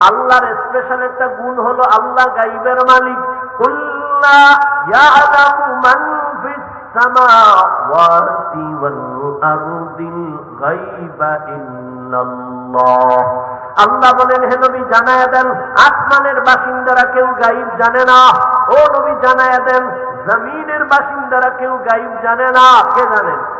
আল্লাহর স্পেশাল একটা গুণ হলো আল্লাহ গাইবের মালিক। আল্লাহ বলেন, হে নবী, জানায়া দেন, আসমানের বাসিন্দারা কেউ গাইব জানে না। ও নবী, জানায়া দেন, জমিনের বাসিন্দারা কেউ গাইব জানে না। কে জানেন?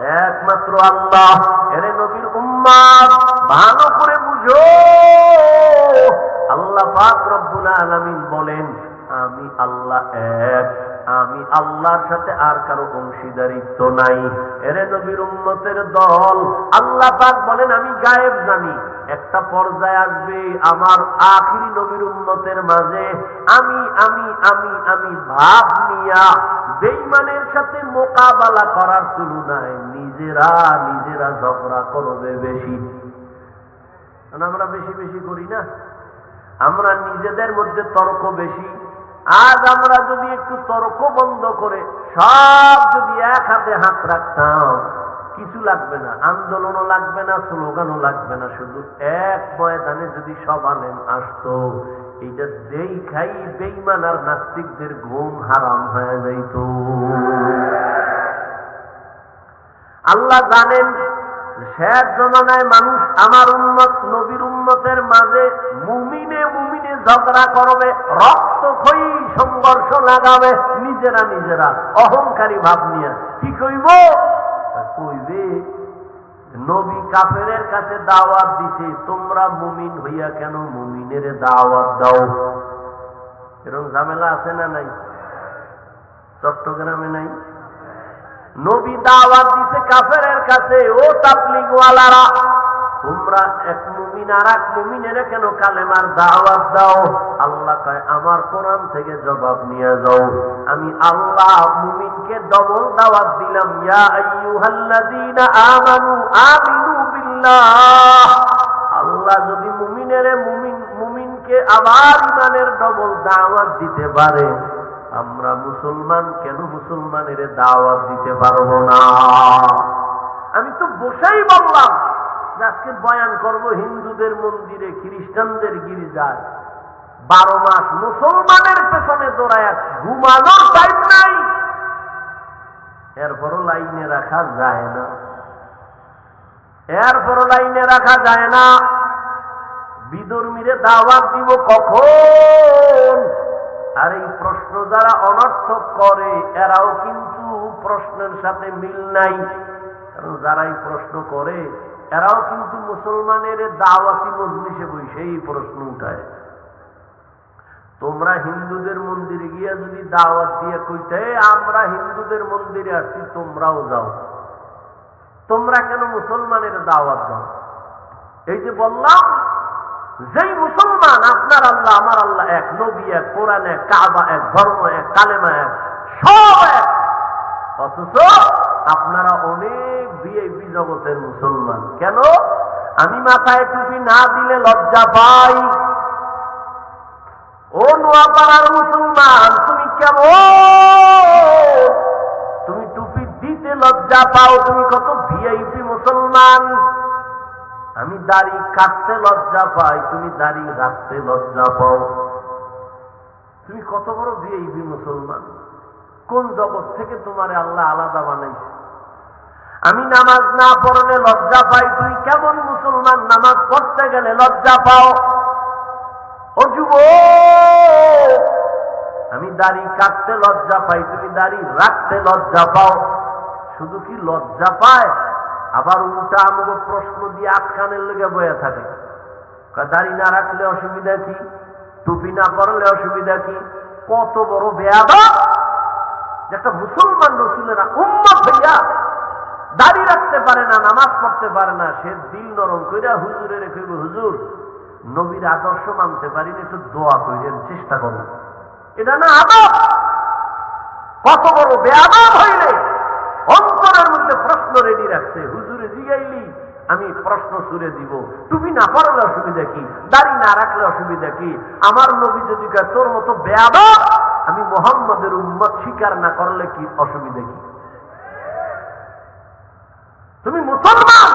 একমাত্র আল্লাহ। এরে নবীর উম্মাদ, ভালো করে বুঝো। আল্লাহ পাক রব্বুল আলামিন বলেন, আমি আল্লাহ এক, আমি আল্লাহর সাথে আর কারও অংশীদারিত্ব নাই। এরে নবীর উম্মতের দল। আল্লাহ পাক বলেন, আমি গায়েব জানি। একটা পর্যায়ে আসবে আমার আখিরি নবীর উম্মতের মাঝে। আমি আমি আমি আমি ভাব নিয়া বেইমানের সাথে মোকাবেলা করার তুলনায় নিজেরা নিজেরা ঝগড়া করবে বেশি। আমরা বেশি বেশি করি না। আমরা নিজেদের মধ্যে তর্ক বেশি। আজ আমরা যদি একটু তর্ক বন্ধ করে সব যদি এক হাতে হাত রাখতাম, কিছু লাগবে না, আন্দোলনও লাগবে না, স্লোগানও লাগবে না, শুধু এক ময়দানে যদি সব আলেম আসতো, এইটা যেই খাই বেইমান আর নাস্তিকদের ঘুম হারাম হয়ে যাইত। আল্লাহ জানেন শেষ জমানায় মানুষ আমার উন্মত নবীর উন্মতের মাঝে মুমিনে মুমিনে ঝগড়া করবে, রক্ত খই সংঘর্ষ লাগাবে, নিজেরা নিজেরা অহংকারী ভাব নিয়ে। কি কইব? কইবে, নবী কাফেরের কাছে দাওয়াত দিছে, তোমরা মুমিন হইয়া কেন মুমিনের দাওয়াত দাও? এরকম ঝামেলা আছে না নাই? চট্টগ্রামে নাই? নবী দাওয়াত দিতে কাফেরের কাছে, ও তাবলিগওয়ালারা, তোমরা এক মুমিন আর এক মুমিনের কেন কালেমার দাওয়াত দাও? আল্লাহ কয়, আমার কোরআন থেকে জবাব নিয়ে যাও। আমি আল্লাহ মুমিনকে ডবল দাওয়াত দিলাম, ইয়া আইয়ুহাল্লাযীনা আমানু আমিনু বিল্লাহ। আল্লাহ যদি মুমিনের মুমিন, মুমিনকে আবার ইমানের ডবল দাওয়াত দিতে পারে আমরা মুসলমান, কেন মুসলমানের দাওয়াত দিতে পারব না? আমি তো বসেই বললাম আজকে বয়ান করব হিন্দুদের মন্দিরে, খ্রিস্টানদের গির্জায়। বারো মাস মুসলমানের পেছনে দৌড়ায়, ঘুমানোর টাইম নাই। এরপরও লাইনে রাখা যায় না। এরপরও লাইনে রাখা যায় না। বিদর্মীরে দাওয়াত দিব কখন? আর এই প্রশ্ন যারা অনর্থক করে, এরাও কিন্তু প্রশ্নের সাথে মিল নাই। কারণ যারা এই প্রশ্ন করে, এরাও কিন্তু মুসলমানের দাওয়াতি মজলিসে বসে এই প্রশ্ন উঠায়। তোমরা হিন্দুদের মন্দিরে গিয়া যদি দাওয়াত দিয়ে কইতে, আমরা হিন্দুদের মন্দিরে আসছি, তোমরাও যাও। তোমরা কেন মুসলমানের দাওয়াত দাও? এই যে বললাম যেই মুসলমান, আপনার আল্লাহ, আমার আল্লাহ, এক নবী, এক কোরআন, এক কাবা, এক ধর্ম, এক কালেমা, এক সব এক। অথচ আপনারা অনেক ভিআইপি জগতের মুসলমান। কেন? আমি মাথায় টুপি না দিলে লজ্জা পাই। ও নোয়াপাড়ার মুসলমান, তুমি কেমন? তুমি টুপি দিতে লজ্জা পাও, তুমি কত ভিআইপি মুসলমান? আমি দাড়ি কাটতে লজ্জা পাই, তুমি দাড়ি রাখতে লজ্জা পাও। তুমি কত বড় ভিআইপি মুসলমান? কোন জগৎ থেকে তোমার আল্লাহ আলাদা বানাইছে? আমি নামাজ না পড়লে লজ্জা পাই তুই কেমন মুসলমান? নামাজ পড়তে গেলে লজ্জা পাও। ও যুব আমি দাড়ি কাটতে লজ্জা পাই, তুমি দাড়ি রাখতে লজ্জা পাও। শুধু কি লজ্জা পায়? আবার উল্টা আমাকে প্রশ্ন দিয়ে আটকানের লেগে বয়ে থাকে। দাড়ি না রাখলে অসুবিধা কি? টুপি না পরলে অসুবিধা কি? কত বড় বেয়াদা একটা মুসলমান রসুলেরা, উম্মত হইয়া দাড়ি রাখতে পারে না, নামাজ পড়তে পারে না, সে দিল নরম কইরা হুজুরের কইব, হুজুর, নবীর আদর্শ মানতে পারি না, একটু দোয়া কইরেন, চেষ্টা করুন। এটা না আদব! কত বড় বেআদব হইলে সামনে প্রশ্ন রেডি রাখছে। হুজুরে জিগাইলি, আমি প্রশ্ন ছুড়ে দিব। তুমি না পারলে অসুবিধা কি? দাড়ি না রাখলে অসুবিধা কি? আমার নবী যদি তোর মতো বেয়াদ আমি মোহাম্মদের উম্মত স্বীকার না করলে কি অসুবিধা কি? তুমি মুসলমান?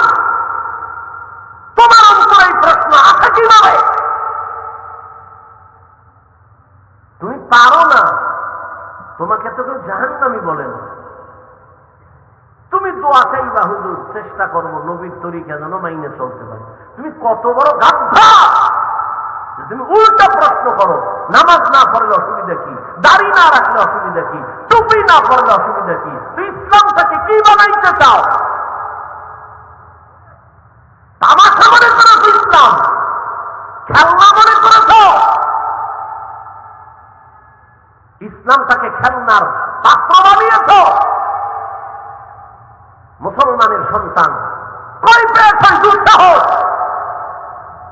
তোমার অন্তরে প্রশ্ন আসে কীভাবে? তুমি পারো না। তোমাকে তো কেউ জাহান্নামি বলে না। চেষ্টা করব, নবীর তরিকা যেন মাইনে চলতে পারে। তুমি কত বড় গাধা! তুমি উল্টা প্রশ্ন করো, নামাজ না পড়লে অসুবিধা কি? দাড়ি না রাখলে অসুবিধা কি? টুপি না পড়লে অসুবিধা কি? তুই ইসলামটাকে কি বানাইতে চাও? তামাশা মনে করেছ ইসলাম? খেলনা মনে করেছ? ইসলামটাকে খেলনার পাত্র বানিয়েছ? মুসলমানের সন্তান।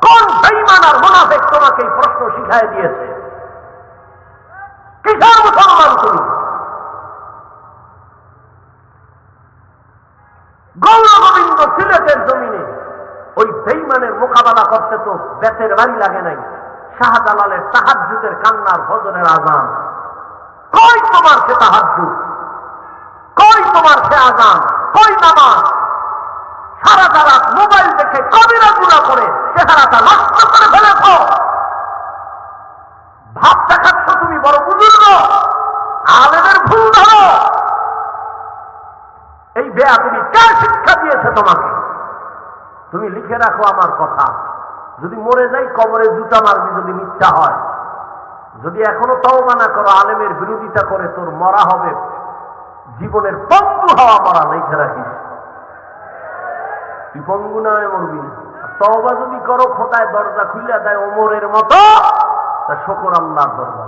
কোন বেইমান আর মোনাফেক তোমাকে এই প্রশ্ন শিখাই দিয়েছে? কিসের মুসলমান তুমি? গৌর গোবিন্দ সিলেটের জমিনে ওই বেইমানের মোকাবেলা করতে তো বেতের বাড়ি লাগে নাই। শাহজালালের তাহাজুদের কান্নার ভজনের আজান। কই তোমার সে তাহাজুদ কই তোমার সে আজান? কই নামাজ সারা রাত মোবাইল দেখে কবিরা গুণা করে চেহারাটা নষ্ট করে ফেলেছ। ভাব দেখাচ্ছ তুমি বড় বুজুর্গ, আলেমের ভুল ধরো। এই বেয়া তুমি কে শিক্ষা দিয়েছে তোমাকে? তুমি লিখে রাখো আমার কথা। যদি মরে যাই, কবরে জুতা মারবি যদি মিথ্যা হয়। যদি এখনও তওবা না করো, আলেমের বিরোধিতা করে তোর মরা হবে। জীবনের পঙ্গু হওয়া মরা লিখে রাখিস। তুই পঙ্গু নামে মরবি আর যদি করো, খোদায় দরজা খুলে দেয় ওমরের মতো, তা শকর আল্লাহর দরজা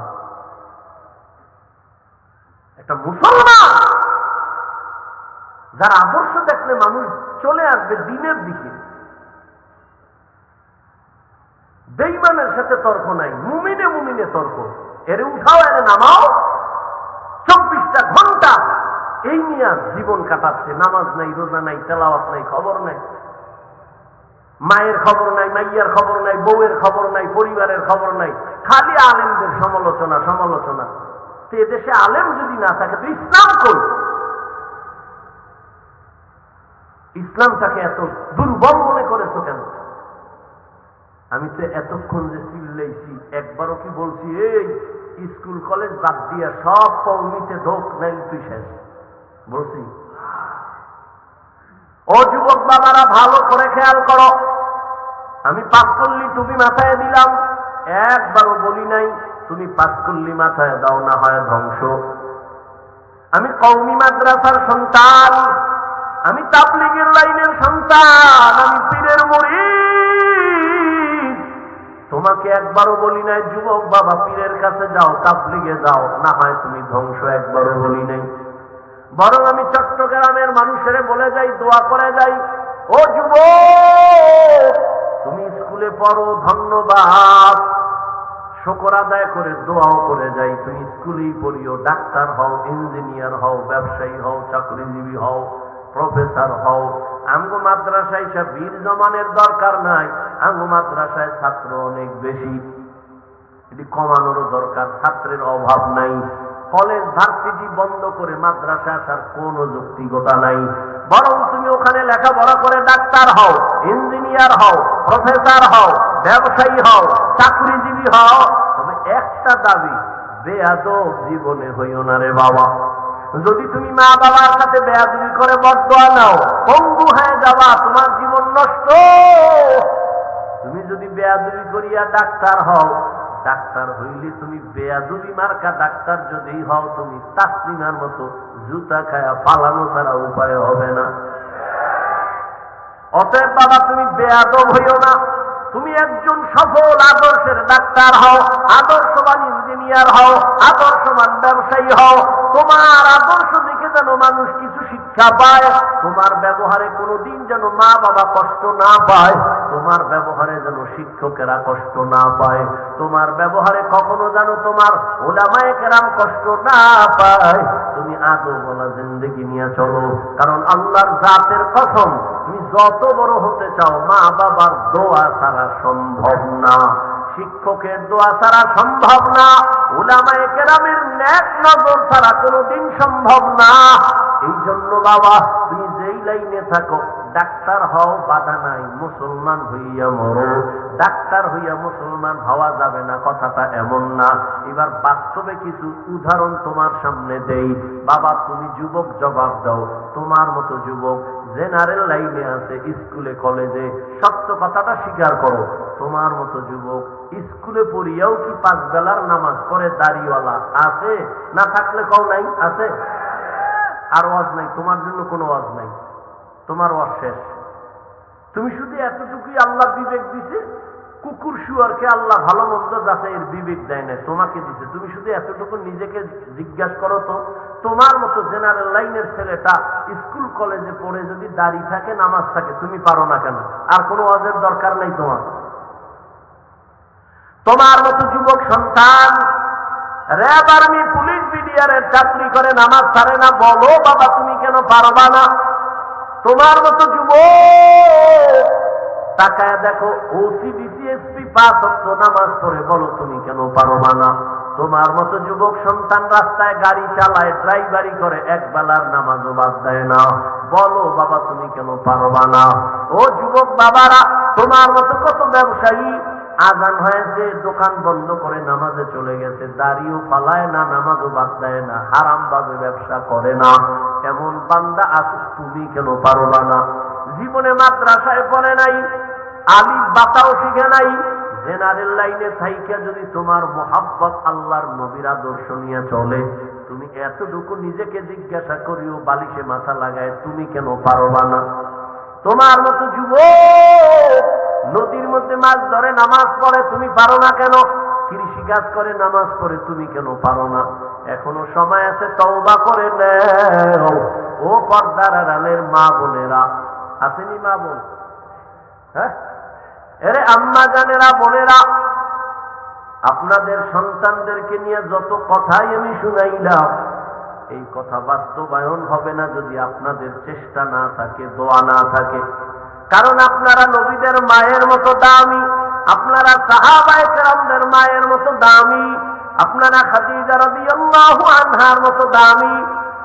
একটা মুসলমান, যার আদর্শ দেখলে মানুষ চলে আসবে দিনের দিকে। বেইমানের সাথে তর্ক নাই, মুমিনে মুমিনে তর্ক। এরে উঠাও, এরে নামাও। এই নিয়ে জীবন কাটাচ্ছে, নামাজ নাই, রোজা নাই, তেলাওয়াত নাই, খবর নাই। মায়ের খবর নাই, মাইয়ার খবর নাই, বউয়ের খবর নাই, পরিবারের খবর নাই, খালি আলেমদের সমালোচনা সমালোচনা। তো এদেশে আলেম যদি না থাকে, তো ইসলাম কই? ইসলামটাকে এত দুর্বল মনে করেছ কেন? আমি তো এতক্ষণ যে চিল্লাইছি, একবারও কি বলছি, এই স্কুল, কলেজ বাদ দিয়া সব কৌমিতে ঢোক নাই তুই শেষ। বলছি, ও যুবক বাবারা, ভালো করে খেয়াল করো। আমি পাঁচকল্লি তুমি মাথায় দিলাম। একবারও বলি নাই, তুমি পাঁচকল্লি মাথায় দাও না হয় ধ্বংস। আমি কৌমি মাদ্রাসার সন্তান, আমি তাবলিগের লাইনের সন্তান, আমি পীরের মুড়ি তোমাকে একবারও বলি নাই, যুবক বাবা, পীরের কাছে যাও, তাবলিগে যাও, না হয় তুমি ধ্বংস একবারও বলি নাই। বরং আমি চট্টগ্রামের মানুষের বলে যাই, দোয়া করে যাই। ও যুবক, তুমি স্কুলে পড়ো, ধন্যবাদ। শকর আদায় করে দোয়াও করে যাই। তুমি স্কুলেই পড়িও, ডাক্তার হও, ইঞ্জিনিয়ার হও, ব্যবসায়ী হও, চাকরিজীবী হও, প্রফেসর হও। আঙ্গু মাদ্রাসায় সে বীর জমানের দরকার নাই। আঙ্গু মাদ্রাসায় ছাত্র অনেক বেশি। এটি কমানোরও দরকার, ছাত্রের অভাব নাই। কলেজ ভার্সিটি বন্ধ করে মাদ্রাসা আসার কোন যৌক্তিকতা নাই। বরং তুমি ওখানে লেখাপড়া করে ডাক্তার হও, ইঞ্জিনিয়ার হও, প্রফেসর হও, ব্যবসায়ী হও, চাকরিজীবী হও। তবে একটা দাবি, বেয়াদব জীবনে হইও না রে বাবা। যদি তুমি মা বাবার সাথে বেয়াদবি করে বর্তমান নাও, পঙ্গু হয়ে যাবা, তোমার জীবন নষ্ট। তুমি যদি বেয়াদবি করিয়া ডাক্তার হও ডাক্তার হইলে তুমি বেয়াদুবি মার্কা ডাক্তার যদি হও, তুমি তাসলিমার মতো জুতা খায়া পালানো ছাড়া উপায় হবে না। অতএব বাবা, তুমি বেয়াদব হইও না। তুমি একজন সফল আদর্শের ডাক্তার হও, আদর্শবান ইঞ্জিনিয়ার হও, আদর্শবান ব্যবসায়ী হও। তোমার আদর্শ দেখে মানুষ কিছু শিক্ষা পায়, তোমার ব্যবহারে কোনোদিন যেন মা বাবা কষ্ট না পায়, তোমার ব্যবহারে যেন শিক্ষকেরা কষ্ট না পায়, তোমার ব্যবহারে কখনো যেন তোমার ওলামায় কেরাম কষ্ট না পায়। তুমি আদৌ বলা জিন্দগি নিয়ে চলো, কারণ আল্লাহর জাতের কসম, তুমি যত বড় হতে চাও, মা বাবার দোয়া ছাড়া সম্ভব না। শিক্ষকের দোয়া ছাড়া সম্ভব না, উলামায়ে কেরামের ন্যাক নজর ছাড়া কোনোদিন সম্ভব না। এই জন্য বাবা, তুমি যেই লাইনে থাকো, ডাক্তার হও, বাধা নাই, মুসলমান হইয়া মরো। ডাক্তার হইয়া মুসলমান হওয়া যাবে না, কথাটা এমন না। এবার বাস্তবে কিছু উদাহরণ তোমার সামনে দেই। বাবা, তুমি যুবক জবাব দাও, তোমার মতো যুবক জেনারেল লাইনে আছে, স্কুলে, কলেজে। সত্য কথাটা স্বীকার করো। তোমার মতো যুবক, স্কুলে পড়িয়াও কি পাঁচ বেলার নামাজ পড়ে দাড়িওয়ালা? আছে? না থাকলে কও নাই? আছে? আর ওয়াজ নাই। তোমার জন্য কোনো ওয়াজ নাই। তোমার ওয়াজ শেষ। তুমি শুধু এতটুকুই আল্লাহ বিবেক দিছে? কুকুর শুয়ারকে আল্লাহ ভালো মন্দ এর বিবেক দেয় না তোমাকে দিছে। তুমি শুধু এতটুকু নিজেকে জিজ্ঞাসা করো তো, তোমার মতো জেনারেল লাইনের ছেলেটা স্কুল কলেজে পড়ে যদি দাড়ি থাকে, নামাজ থাকে, তুমি পারো না কেন? আর কোনো ওয়াজের দরকার নেই তোমার। তোমার মতো যুবক সন্তান র্যাব আর্মি পুলিশ বিডিআরের চাকরি করে, নামাজ ছাড়ে না, বলো, বাবা, তুমি কেন পারবা না? তোমার মতো যুবক, তাকায় দেখো ওসি বিসিএসপি পাঁচ অক্ট নামাজ পড়ে বলো তুমি কেন পারবা না? তোমার মতো যুবক সন্তান রাস্তায় গাড়ি চালায়, ড্রাইভারি করে, এক বেলার নামাজও বাদ দেয় না। বলো বাবা, তুমি কেন পারবা না? ও যুবক বাবারা, তোমার মতো কত ব্যবসায়ী আজান হয়েছে, দোকান বন্ধ করে নামাজে চলে গেছে পালায় না, নামাজও বাদ দেয় না হারাম ভাবে ব্যবসা করে না। এমন বান্দা আছে, তুমি কেন পারবা না? জীবনে মাদ্রাসায় পড়ে নাই আলিফ বাতাও শিখে নাই জেনারেল লাইনে থাইকা যদি তোমার মোহাব্বত আল্লাহর নবীর আদর্শ নিয়ে চলে, তুমি এতটুকু নিজেকে জিজ্ঞাসা করিও, বালিশে মাথা লাগায়, তুমি কেন পারবা না? তোমার মতো যুবক নদীর মধ্যে মাছ ধরে, নামাজ পড়ে, তুমি পারো না কেন? কৃষি কাজ করে, নামাজ পড়ে, তুমি কেন পারো না? এখনও সময় আছে, তওবা করে নেও। ও পর্দার আড়ালের মা বোনেরা, আসেনি মা বোন? হ্যাঁ? এরে আম্মা জানেরা, বোনেরা, আপনাদের সন্তানদেরকে নিয়ে যত কথাই আমি শুনাইলাম, এই কথা বাস্তবায়ন হবে না যদি আপনাদের চেষ্টা না থাকে, দোয়া না থাকে। কারণ আপনারা নবীদের মায়ের মতো দামি, আপনারা সাহাবায়ে মায়ের মতো দামি, আপনারা খাদিজা রাদিয়াল্লাহু আনহার মতো দামি,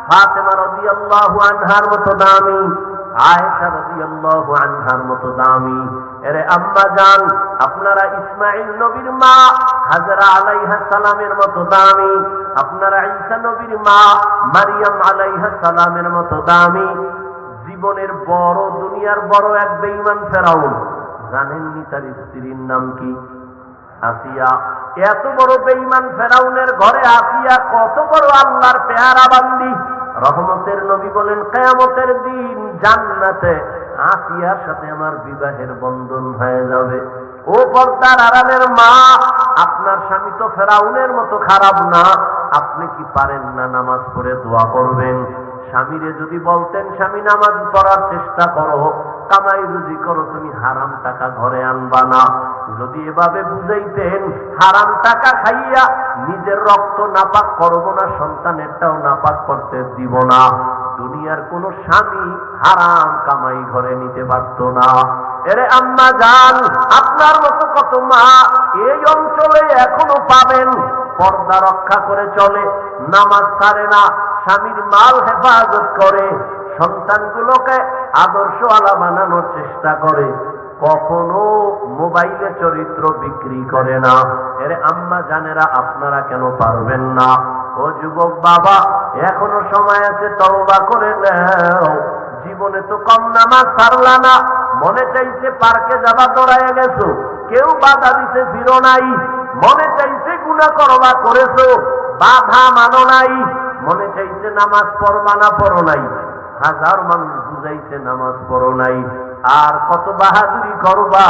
ফাতেমা রাদিয়াল্লাহু আনহার মতো দামি। আয়েশা রাদিয়াল্লাহু আনহার মতো দামি। এরে আম্মা জান, আপনারা ইসমাইল নবীর মা, হাজরা আলাইহা সালামের মতো দামি। আপনারা ঈসা নবীর মা, মারিয়াম আলাইহা সালামের মতো দামি। জীবনের বড়, দুনিয়ার বড় এক বেঈমান ফেরাউন, জানেননি তার স্ত্রীর নাম কি? আসিয়া, এত বড় বেঈমান ফেরাউনের ঘরে আসিয়া কত বড় আল্লাহর পেয়ারা বান্দি রহমতের নবী বলেন, কেয়ামতের দিন জান্নাতে আসিয়ার সাথে আমার বিবাহের বন্ধন হয়ে যাবে। ও পর্দার আড়ালের মা, আপনার স্বামী তো ফেরাউনের মতো খারাপ না। আপনি কি পারেন না নামাজ পড়ে দোয়া করবেন? স্বামীরে যদি বলতেন, স্বামী, নামাজ পড়ার চেষ্টা করো। কামাই রুজি করো, তুমি হারাম টাকা ঘরে আনবা না। যদি এভাবে বুঝাইতেন, হারাম টাকা খাইয়া নিজের রক্ত নাপাক করব না, সন্তানেরটাও নাপাক করতে দিব না। দুনিয়ার কোন স্বামী হারাম কামাই ঘরে নিতে পারত না। এরে আম্মা যান আপনার মতো কত মা এই অঞ্চলে এখনও পাবেন? পর্দা রক্ষা করে চলে, নামাজ ছাড়ে না, স্বামীর মাল হেফাজত করে, সন্তানগুলোকে আদর্শ আলা বানানোর চেষ্টা করে। কখনো মোবাইলে চরিত্র বিক্রি করে না। এর আম্মা জানেরা, আপনারা কেন পারবেন না? ও যুবক বাবা, এখনও সময় আছে, তওবা করে নাও। জীবনে তো কম নামাজ ছাড়লা না। মনে চাইছে পার্কে যাবা, দৌড়াইয়া গেছো। কেউ বাধা দিছে, ফিরো নাই। মনে চাইছে গুণা করবা, করেছ। বাধা মানো নাই। মনে চাইছে নামাজ পড়বা না, পড়ো নাই। হাজার মানুষ বুঝাইছে, নামাজ পড়ো নাই। আর কত বাহাদুরি করবা?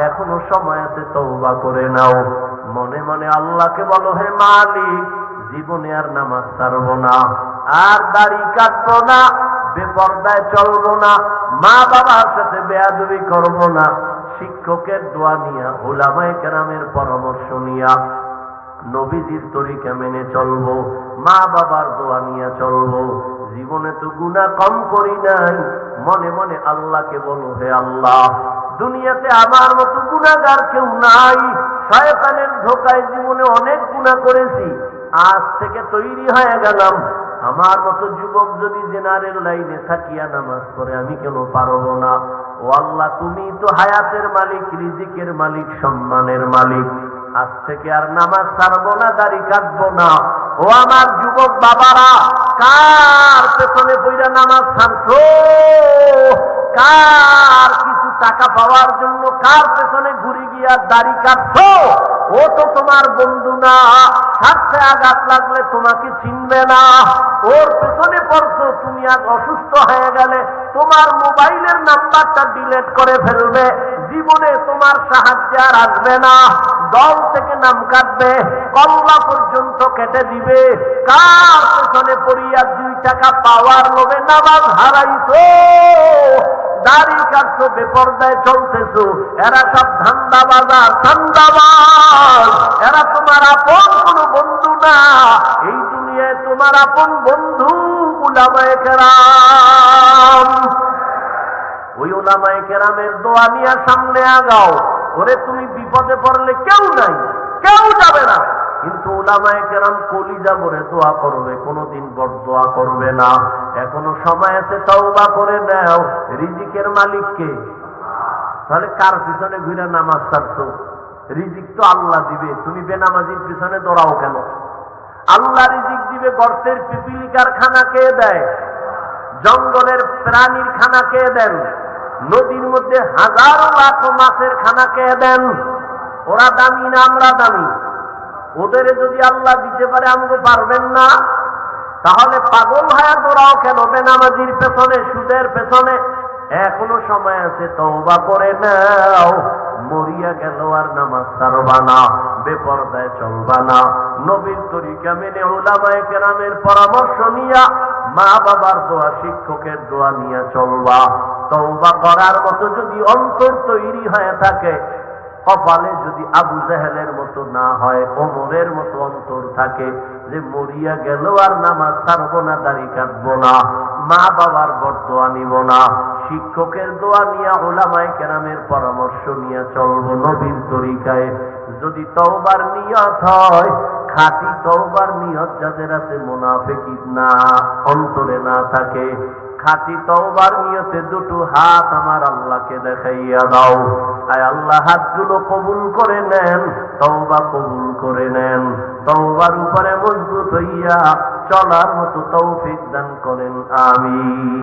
এখনও সময় আছে তৌবা করে নাও। মনে মনে আল্লাহকে বলো, হে মালিক, জীবনে আর নামাজ ছাড়বো না। আর দাড়ি কাটবো না, বেপর্দায় চলবো না মা বাবার সাথে বেয়াদবি করব না। শিক্ষকের দোয়া নিয়া, ওলামায় কেরামের পরামর্শ নিয়া, নবীজির তরিকা মেনে চলবো মা বাবার দোয়া নিয়ে চলবো। জীবনে তো গুণা কম করি নাই মনে মনে আল্লাহকে বলো, হে আল্লাহ, দুনিয়াতে আমার মতো গুণাগার কেউ নাই। শয়তানের ধোকায় জীবনে অনেক গুণা করেছি। আজ থেকে তৈরি হয়ে গেলাম। আমার মতো যুবক যদি জেনারেল লাইনে থাকিয়া নামাজ পড়ে, আমি কেন পারব না? ও আল্লাহ, তুমি তো হায়াতের মালিক, রিজিকের মালিক, সম্মানের মালিক। আজ থেকে আর নামাজ ছাড়বো না, দাড়ি কাটবো না। ও আমার যুবক বাবারা কার পেছনে বইরা নামাজ ছাড়ছো? কার কিছু টাকা পাওয়ার জন্য কার পেছনে ঘুরে গিয়া দাড়ি কাটছো? ও তো তোমার বন্ধু না। স্বার্থে আঘাত লাগলে তোমাকে চিনবে না। ওর পেছনে পড়ছো, তুমি আজ অসুস্থ হয়ে গেলে তোমার মোবাইলের নাম্বারটা ডিলেট করে ফেলবে। জীবনে তোমার সাহায্য আর আসবে না। দল থেকে নাম কাটবে কল্লা পর্যন্ত কেটে দিবে। কার পেছনে পড়িয়া দুই টাকা পাওয়ার লোভে নামাজ হারাইছো? দাড়ি কাটছো, বেপর্দায় চলতেছো। এরা সব ধান্দা বাজার ধান্দাবাজ। এরা তোমার আপন কোন বন্ধু না। এই দুনিয়ায় তোমার আপন বন্ধু উলামায়ে কেরাম। ওই ওলামায়ে কেরামের দোয়া নিয়ে সামনে আগাও। ওরে তুমি বিপদে পড়লে কেউ নাই, কেউ যাবে না। কিন্তু ওলামায়ে কেরাম কলিজা ভরে দোয়া করবে, কোনোদিন বড় দোয়া করবে না। এখনও সময় আছে, তওবা করে নাও, রিজিকের মালিককে। তাহলে কার পিছনে ঘুরে নামাজ ছাড়ছো? রিজিক তো আল্লাহ দিবে। তুমি বেনামাজির পিছনে দৌড়াও কেন? আল্লাহ রিজিক দিবে গর্তের পিপিলিকার খানা কে দেয়? জঙ্গলের প্রাণীর খানা কে দেন? নদীর মধ্যে হাজারো লাখ মাছের খানা কে দেন। ওরা দামি না আমরা দামি। ওদের যদি আল্লাহ দিতে পারে আমাকে পারবেন না। তাহলে পাগল হায়া দৌড়াও কেন বেনামাজির পেছনে, সুদের পেছনে। এখনও সময় আছে, তওবা করে নাও। মরিয়া গেল আর নামাজ ছাড়বা না, বেপরদায় চলবা না। নবীর তরিকা মেনে ওলামায়ে কেরামের পরামর্শ নিয়া মা বাবার দোয়া, শিক্ষকের দোয়া নিয়ে চলবা। তওবা করার মতো যদি অন্তর তৈরি হয়ে থাকে, কপালে যদি আবু জাহেলের মতো না হয়, ওমরের মতো অন্তর থাকে, যে মরিয়া গেল আর নামাজ ছাড়বো না, দাড়ি কাটবো না, মা বাবার বরদোয়া নিব না, শিক্ষকের দোয়া নিয়ে ওলামায় কেরামের পরামর্শ নিয়ে চলবো নবীর তরিকায়। যদি তওবার নিয়ত হয়, খাঁটি তওবার নিয়ত যাদের আছে মোনাফেকি না, অন্তরে না থাকে খাঁটি তওবার নিয়তে দুটো হাত আমার আল্লাহকে দেখাইয়া দাও। আয় আল্লাহ, হাতগুলো কবুল করে নেন, তওবা কবুল করে নেন। তওবার উপরে মজবুত হইয়া চলার মতো তৌফিক দান করেন আমি